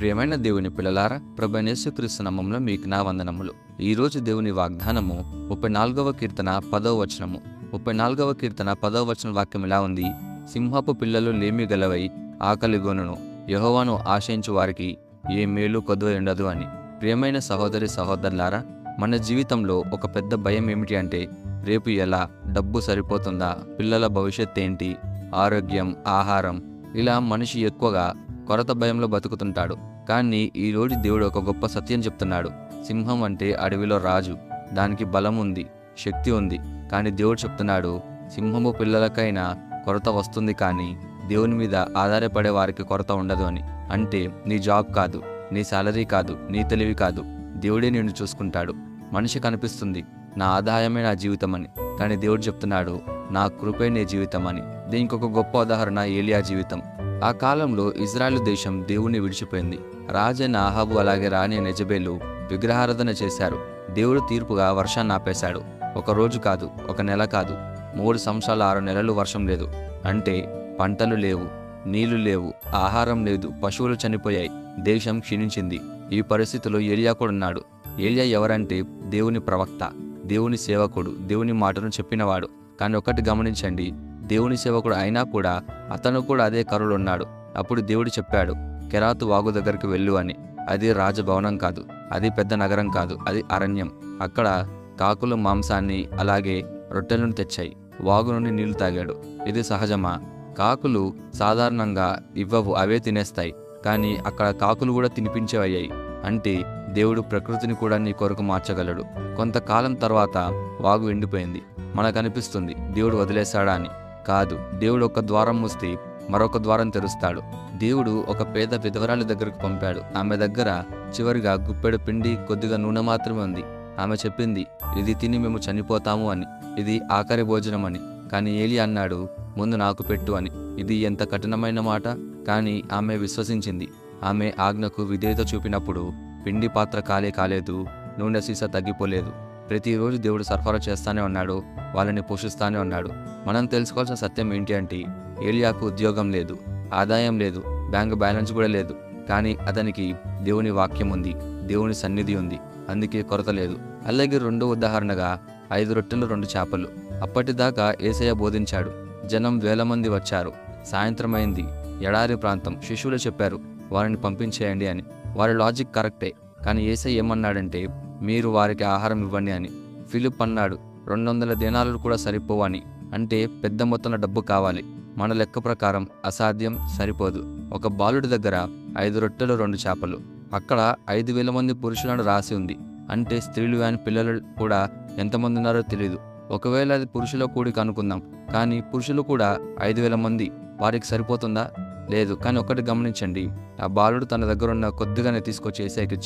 ప్రియమైన దేవుని పిల్లలారా ప్రభనేశ్వక్రీస్తు నామంలో మీకు నా వందనములు. ఈ రోజు దేవుని వాగ్దానము ముప్పై నాలుగవ కీర్తన పదవ వచనము. ముప్పై నాలుగవ కీర్తన పదవ వచన వాక్యం ఇలా ఉంది. సింహపు పిల్లలు లేమి గలవై ఆకలిగొనును యహోవాను ఆశయించు వారికి ఏ మేలు కొద్దు ఉండదు అని. ప్రియమైన సహోదరి సహోదరులారా మన జీవితంలో ఒక పెద్ద భయం ఏమిటి అంటే రేపు ఎలా డబ్బు సరిపోతుందా పిల్లల భవిష్యత్ ఏంటి ఆరోగ్యం ఆహారం ఇలా మనిషి ఎక్కువగా కొరత భయంలో బతుకుతుంటాడు. కానీ ఈరోజు దేవుడు ఒక గొప్ప సత్యం చెప్తున్నాడు. సింహం అంటే అడవిలో రాజు. దానికి బలం ఉంది శక్తి ఉంది. కానీ దేవుడు చెప్తున్నాడు సింహము పిల్లలకైనా కొరత వస్తుంది కానీ దేవుని మీద ఆధారపడే వారికి కొరత ఉండదు అని. అంటే నీ జాబ్ కాదు నీ శాలరీ కాదు నీ తెలివి కాదు. దేవుడే నిన్ను చూసుకుంటాడు. మనిషి కనిపిస్తుంది నా ఆదాయమే నా జీవితం అని కానీ దేవుడు చెప్తున్నాడు నా కృపే నీ జీవితం అని దీనికి ఒక గొప్ప ఉదాహరణ ఏలియా జీవితం. ఆ కాలంలో ఇజ్రాయెల్ దేశం దేవుణ్ణి విడిచిపోయింది. రాజైన ఆహాబు అలాగే రాణి నిజబేలు విగ్రహారాధన చేశారు. దేవుడు తీర్పుగా వర్షాన్ని ఆపేశాడు. ఒక రోజు కాదు ఒక నెల కాదు. మూడు సంవత్సరాల ఆరు నెలలు వర్షం లేదు. అంటే పంటలు లేవు నీళ్ళు లేవు ఆహారం లేదు పశువులు చనిపోయాయి దేశం క్షీణించింది. ఈ పరిస్థితిలో ఏలియా కూడా ఉన్నాడు. ఏలియా ఎవరంటే దేవుని ప్రవక్త దేవుని సేవకుడు దేవుని మాటను చెప్పినవాడు. కానీ ఒకటి గమనించండి దేవుని సేవకుడు అయినా కూడా అతను కూడా అదే కరులు ఉన్నాడు అప్పుడు దేవుడు చెప్పాడు కెరాతు వాగు దగ్గరికి వెళ్ళు అని. అది రాజభవనం కాదు అది పెద్ద నగరం కాదు అది అరణ్యం. అక్కడ కాకులు మాంసాన్ని అలాగే రొట్టెలను తెచ్చాయి వాగు నుండి నీళ్ళు తాగాడు. ఇది సహజమా? కాకులు సాధారణంగా ఇవ్వవు అవే తినేస్తాయి. కానీ అక్కడ కాకులు కూడా తినిపించేవయ్యాయి. అంటే దేవుడు ప్రకృతిని కూడా నీ కొరకు మార్చగలడు. కొంతకాలం తర్వాత వాగు ఎండిపోయింది. మనకు అనిపిస్తుంది దేవుడు వదిలేశాడా అని. కాదు దేవుడు ఒక ద్వారం మూస్తే మరొక ద్వారం తెరుస్తాడు. దేవుడు ఒక పేద విధవరాలి దగ్గరకు పంపాడు. ఆమె దగ్గర చివరిగా గుప్పెడు పిండి కొద్దిగా నూనె మాత్రమే ఉంది. ఆమె చెప్పింది ఇది తిని మేము చనిపోతాము అని. ఇది ఆఖరి భోజనం అని. కానీ ఏలి అన్నాడు ముందు నాకు పెట్టు అని. ఇది ఎంత కఠినమైన మాట. కానీ ఆమె విశ్వసించింది. ఆమె ఆజ్ఞకు విధేయత చూపినప్పుడు పిండి పాత్ర కాలే కాలేదు నూనె సీసా తగ్గిపోలేదు. ప్రతిరోజు దేవుడు సరఫరా చేస్తానే ఉన్నాడు వాళ్ళని పోషిస్తానే ఉన్నాడు. మనం తెలుసుకోవాల్సిన సత్యం ఏంటి అంటే ఏలియాకు ఉద్యోగం లేదు ఆదాయం లేదు బ్యాంక్ బ్యాలెన్స్ కూడా లేదు. కానీ అతనికి దేవుని వాక్యం ఉంది దేవుని సన్నిధి ఉంది అందుకే కొరత లేదు. అలాగే రెండో ఉదాహరణగా ఐదు రొట్టెలు రెండు చేపలు. అప్పటిదాకా ఏసయ్య బోధించాడు జనం వేల మంది వచ్చారు సాయంత్రం అయింది ఎడారి ప్రాంతం శిష్యులు చెప్పారు వారిని పంపించేయండి అని. వారి లాజిక్ కరెక్టే కానీ ఏసై ఏమన్నాడంటే మీరు వారికి ఆహారం ఇవ్వండి అని. ఫిలిప్ అన్నాడు రెండు వందల దినాలు కూడా సరిపోవని అంటే పెద్ద మొత్తంలో డబ్బు కావాలి. మన లెక్క ప్రకారం అసాధ్యం సరిపోదు. ఒక బాలుడి దగ్గర ఐదు రొట్టెలు రెండు చేపలు. అక్కడ ఐదు వేల మంది పురుషులను రాసి ఉంది. అంటే స్త్రీలు కానీ పిల్లలు కూడా ఎంతమంది ఉన్నారో తెలియదు ఒకవేళ అది పురుషుల కూడిక అనుకుందాం కానీ పురుషులు కూడా ఐదు వేల మంది. వారికి సరిపోతుందా? లేదు. కానీ ఒకటి గమనించండి. ఆ బాలుడు తన దగ్గర ఉన్న కొద్దిగానే తీసుకొచ్చి ఏసైకి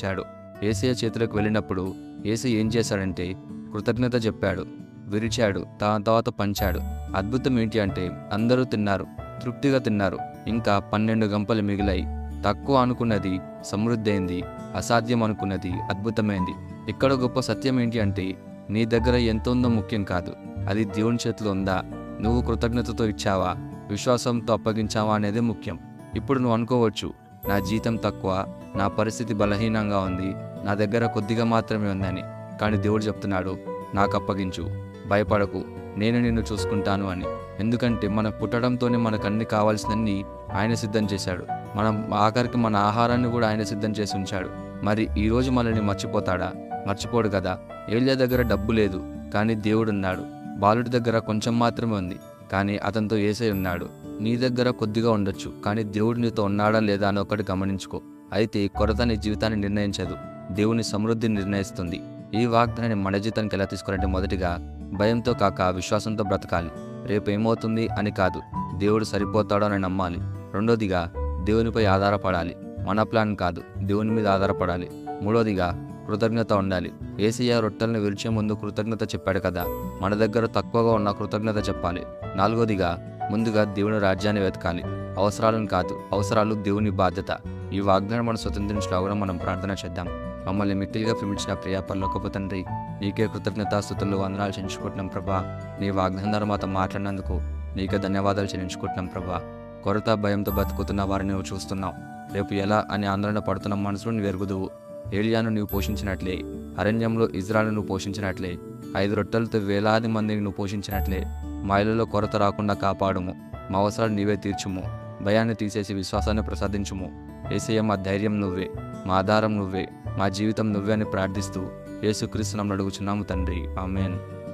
ఇచ్చాడు ఏసయ్య చేతులకు వెళ్ళినప్పుడు ఏసై ఏం చేశాడంటే కృతజ్ఞత చెప్పాడు విరిచాడు తన తర్వాత పంచాడు. అద్భుతం ఏంటి అంటే అందరూ తిన్నారు తృప్తిగా తిన్నారు. ఇంకా పన్నెండు గంపలు మిగిలాయి. తక్కువ అనుకున్నది సమృద్ధి అయింది అసాధ్యం అనుకున్నది అద్భుతమైంది. ఇక్కడ గొప్ప సత్యం ఏంటి అంటే నీ దగ్గర ఎంత ఉందో ముఖ్యం కాదు. అది దేవుని చేతిలో ఉందా? నువ్వు కృతజ్ఞతతో ఇచ్చావా? విశ్వాసంతో అప్పగించావా? అనేది ముఖ్యం. ఇప్పుడు నువ్వు అనుకోవచ్చు నా జీతం తక్కువ నా పరిస్థితి బలహీనంగా ఉంది నా దగ్గర కొద్దిగా మాత్రమే ఉందని. కానీ దేవుడు చెప్తున్నాడు నాకు అప్పగించు భయపడకు నేను నిన్ను చూసుకుంటాను అని. ఎందుకంటే మన పుట్టడంతోనే మనకు అన్ని కావాల్సినన్ని ఆయన సిద్ధం చేశాడు. మనం ఆఖరికి మన ఆహారాన్ని కూడా ఆయన సిద్ధం చేసి ఉంచాడు. మరి ఈరోజు మనల్ని మర్చిపోతాడా? మర్చిపోడు కదా. ఏలియా దగ్గర డబ్బు లేదు కానీ దేవుడున్నాడు. బాలుడి దగ్గర కొంచెం మాత్రమే ఉంది కానీ అతనితో ఏసై ఉన్నాడు. నీ దగ్గర కొద్దిగా ఉండొచ్చు కానీ దేవుడు నీతో ఉన్నాడా లేదా అని ఒకటి గమనించుకో. అయితే కొరత నీ జీవితాన్ని నిర్ణయించదు. దేవుని సమృద్ధిని నిర్ణయిస్తుంది. ఈ వాగ్దానాన్ని మన జీవితానికి ఎలా తీసుకోవాలంటే మొదటిగా భయంతో కాక విశ్వాసంతో బ్రతకాలి. రేపు ఏమవుతుంది అని కాదు దేవుడు సరిపోతాడో అని నమ్మాలి. రెండోదిగా దేవునిపై ఆధారపడాలి. మన ప్లాన్ కాదు దేవుని మీద ఆధారపడాలి. మూడోదిగా కృతజ్ఞత ఉండాలి. ఏసయ్య రొట్టెలను విరిచే ముందు కృతజ్ఞత చెప్పాడు కదా మన దగ్గర తక్కువగా ఉన్న కృతజ్ఞత చెప్పాలి. నాలుగోదిగా ముందుగా దేవుని రాజ్యాన్ని వెతకాలి. అవసరాలను కాదు అవసరాలు దేవుని బాధ్యత. ఈ వాగ్దానం మనం స్వతంత్రించలాగా మనం ప్రార్థన చేద్దాం. మమ్మల్ని మిక్కిలిగా ప్రేమించిన ప్రియా పరలోకపు తండ్రి నీకే కృతజ్ఞతాస్థుతులు వందనాలు చెల్లించుకుంటున్నాం ప్రభా. నీ వాగ్దానం మాతో మాట్లాడినందుకు నీకే ధన్యవాదాలు చెల్లించుకుంటున్నాం ప్రభా. కొరత భయంతో బతుకుతున్న వారిని నువ్వు చూస్తున్నావు. రేపు ఎలా అని ఆందోళన పడుతున్న మనసులో నువ్వు ఎరుగుదువు. ఏలియాను నువ్వు పోషించినట్లే అరణ్యంలో ఇజ్రాయల్ను నువ్వు పోషించినట్లే ఐదు రొట్టెలతో వేలాది మందిని నువ్వు పోషించినట్లే. మా ఇళ్ళలో కొరత రాకుండా కాపాడుము. మా అవసరాలు నీవే తీర్చుము. భయాన్ని తీసేసి విశ్వాసాన్ని ప్రసాదించుము. ఏసయ్య మా ధైర్యం నువ్వే. మా ఆధారం నువ్వే. మా జీవితం నువ్వే అని ప్రార్థిస్తూ యేసుక్రీస్తు నన్ను తండ్రి. ఆమెన్.